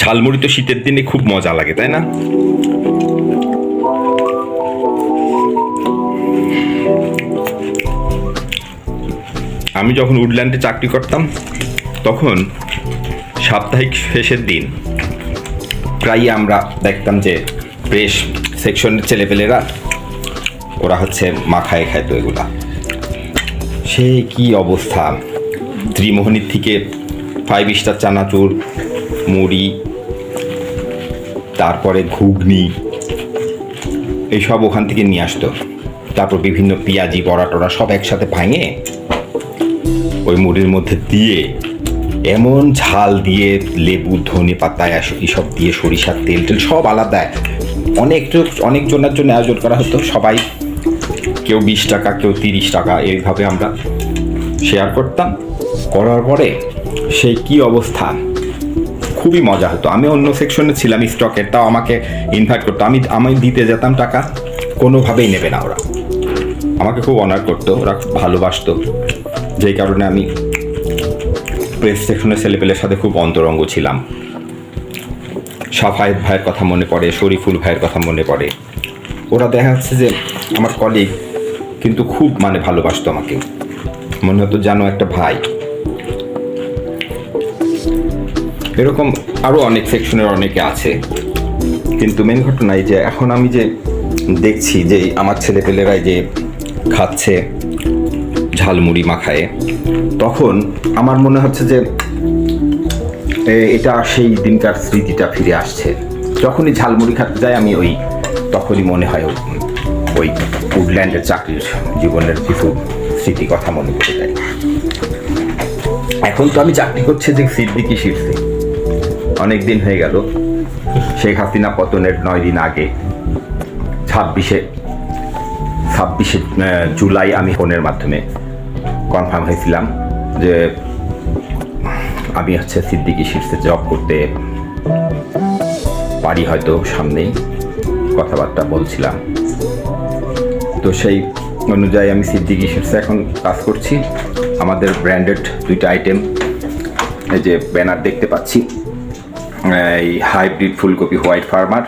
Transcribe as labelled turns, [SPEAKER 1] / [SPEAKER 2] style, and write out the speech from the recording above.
[SPEAKER 1] ঝালমুড়ি তো শীতের দিনে খুব মজা লাগে, তাই না? আমি যখন উডল্যান্ডে চাকরি করতাম, তখন সাপ্তাহিক শেষের দিন প্রায়ই আমরা দেখতাম যে বেশ সেকশনের ছেলেপেলেরা, ওরা হচ্ছে মাখায় খাইতো এগুলা। সে কি অবস্থা? ত্রিমোহনীর থেকে ফাইভ স্টার চানাচুর, মুড়ি তারপরে ঘুগনি। এইসব ওখান থেকে নিয়ে আসতো। তারপর বিভিন্ন পেঁয়াজি, বড়া টড়া সব একসাথে ভাঙে, ওই মুড়ির মধ্যে দিয়ে এমন ঝাল দিয়ে লেবু, ধনে পাতা, এস- এসব দিয়ে সরিষার তেল টেল সব আলাদা। অনেক অনেকজনের জন্য আয়োজন করা হতো। সবাই কেউ বিশ টাকা, কেউ তিরিশ টাকা এইভাবে আমরা শেয়ার করতাম। করার পরে সেই কি অবস্থা? খুবই মজা হতো। আমি অন্য সেকশনে ছিলাম স্টকের তাও আমাকে ইনভাইট করতো। আমি আমি দিতে যেতাম টাকা, কোনোভাবেই নেবে না ওরা। আমাকে খুব অনার করতো, ওরা ভালোবাসতো। যেই কারণে আমি প্রেস সেকশনের ছেলেপেলের সাথে খুব অন্তরঙ্গ ছিলাম। সাফায়েত ভাইয়ের কথা মনে পড়ে, শরীফুল ভাইয়ের কথা মনে পড়ে। ওরা দেখা যাচ্ছে যে আমার কলিগ কিন্তু খুব মানে ভালোবাসতো আমাকে। মনে হতো জানো একটা ভাই। এরকম আরও অনেক সেকশনের অনেকে আছে। কিন্তু মেন ঘটনা এই যে এখন আমি যে দেখছি যে আমার ছেলেপেলেরাই যে খাচ্ছে, ঝালমুড়ি মাখায়, তখন আমার মনে হচ্ছে যে এটা সেই দিনকার স্মৃতিটা ফিরে আসছে। যখনই ঝালমুড়ি খাতে যাই আমি ওই, তখনই মনে হয় ওই উডল্যান্ডের চাকরির জীবনের কিছু স্মৃতি কথা মনে পড়ে যায়। এখন তো আমি চাকরি করছি যে সিদ্দিকি শীর্ষে। অনেক দিন হয়ে গেল। শেখ হাসিনা পতনের নয় দিন আগে, ছাব্বিশে ছাব্বিশে জুলাই আমি ফোনের মাধ্যমে কনফার্ম হয়েছিলাম যে আমি হচ্ছে সিদ্দিকি শীর্ষে জব করতে পারি হয়তো সামনেই কথাবার্তা বলছিলাম। তো সেই অনুযায়ী আমি সিদ্দিকি শীর্ষে এখন কাজ করছি। আমাদের ব্র্যান্ডেড দুইটা আইটেম এই যে ব্যানার দেখতে পাচ্ছি। এই হাইব্রিড ফুলকপি হোয়াইট ফার্মার।